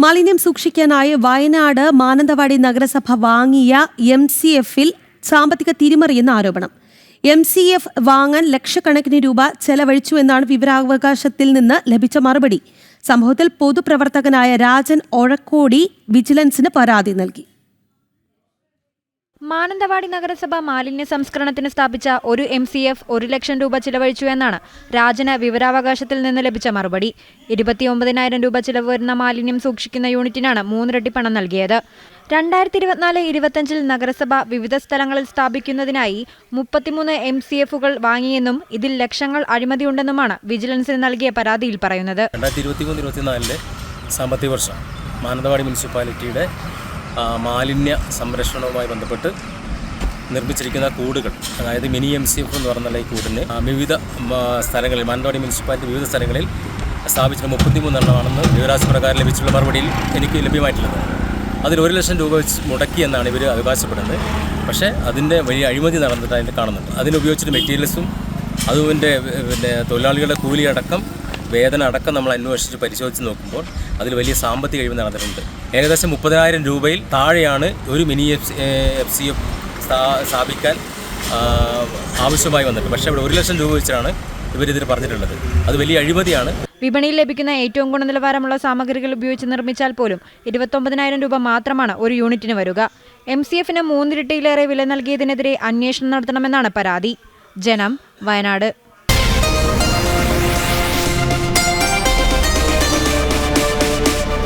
മാലിന്യം സൂക്ഷിക്കാനായി വയനാട് മാനന്തവാടി നഗരസഭ വാങ്ങിയ എം സി എഫിൽ സാമ്പത്തിക തിരിമറിയെന്ന ആരോപണം. എം സി എഫ് വാങ്ങാൻ ലക്ഷക്കണക്കിന് രൂപ ചെലവഴിച്ചു എന്നാണ് വിവരാവകാശത്തിൽ നിന്ന് ലഭിച്ച മറുപടി. സംഭവത്തിൽ പൊതുപ്രവർത്തകനായ രാജൻ ഒഴക്കോടി വിജിലൻസിന് പരാതി നൽകി. മാനന്തവാടി നഗരസഭ മാലിന്യ സംസ്കരണത്തിന് സ്ഥാപിച്ച ഒരു എം സി എഫ് ഒരു ലക്ഷം രൂപ ചിലവഴിച്ചു എന്നാണ് രാജന് വിവരാവകാശത്തിൽ നിന്ന് ലഭിച്ച മറുപടി. ഇരുപത്തിയൊമ്പതിനായിരം രൂപ ചിലവ് വരുന്ന മാലിന്യം സൂക്ഷിക്കുന്ന യൂണിറ്റിനാണ് മൂന്നിരട്ടി പണം നൽകിയത്. രണ്ടായിരത്തി ഇരുപത്തിനാല് ഇരുപത്തഞ്ചിൽ നഗരസഭ വിവിധ സ്ഥലങ്ങളിൽ സ്ഥാപിക്കുന്നതിനായി മുപ്പത്തിമൂന്ന് എം സി എഫുകൾ വാങ്ങിയെന്നും ഇതിൽ ലക്ഷങ്ങൾ അഴിമതിയുണ്ടെന്നുമാണ് വിജിലൻസിന് നൽകിയ പരാതിയിൽ പറയുന്നത്. സാമ്പത്തിക വർഷം മാനന്തവാടി മുനിസിപ്പാലിറ്റിയുടെ മാലിന്യ സംരക്ഷണവുമായി ബന്ധപ്പെട്ട് നിർമ്മിച്ചിരിക്കുന്ന കൂടുകൾ അതായത് മിനി എം സി എഫ് എന്ന് പറഞ്ഞുള്ള ഈ കൂടിന് വിവിധ സ്ഥലങ്ങളിൽ മാനന്തവാടി മുനിസിപ്പാലിറ്റി വിവിധ സ്ഥലങ്ങളിൽ സ്ഥാപിച്ചിട്ട് മുപ്പത്തിമൂന്നെണ്ണമാണെന്ന് വിവരാശ പ്രകാരം ലഭിച്ചുള്ള മറുപടിയിൽ എനിക്ക് ലഭ്യമായിട്ടുള്ളത് അതിൽ ഒരു ലക്ഷം രൂപ വെച്ച് മുടക്കി എന്നാണ് ഇവർ അവകാശപ്പെടുന്നത്. പക്ഷേ അതിന്റെ വലിയ അഴിമതി നടന്നിട്ട് അതിന്റെ കാണുന്നുണ്ട്. അതിനുപയോഗിച്ചിട്ട് മെറ്റീരിയൽസും അതും പിന്നെ തൊഴിലാളികളുടെ കൂലി അടക്കം വേതന അടക്കം നമ്മൾ അന്വേഷിച്ച് പരിശോധിച്ച് നോക്കുമ്പോൾ അതിൽ വലിയ സാമ്പത്തിക കഴിവ് നടന്നിട്ടുണ്ട്. ഏകദേശം മുപ്പതിനായിരം രൂപയിൽ താഴെയാണ് ഒരു mini F F C F സ്ഥാപിക്കാൻ ആവശ്യമായി വന്നിട്ട്. പക്ഷേ ഇവിടെ ഒരു ലക്ഷം രൂപ വെച്ചാണ് ഇവരിതിൽ പറഞ്ഞിട്ടുള്ളത്. അത് വലിയ അഴിമതിയാണ്. വിപണിയിൽ ലഭിക്കുന്ന ഏറ്റവും ഗുണനിലവാരമുള്ള സാമഗ്രികൾ ഉപയോഗിച്ച് നിർമ്മിച്ചാൽ പോലും ഇരുപത്തൊമ്പതിനായിരം രൂപ മാത്രമാണ് ഒരു യൂണിറ്റിന് വരിക. എം സി എഫിന് മൂന്നിരട്ടിയിലേറെ വില നൽകിയതിനെതിരെ അന്വേഷണം നടത്തണമെന്നാണ് പരാതി. ജനം വയനാട്.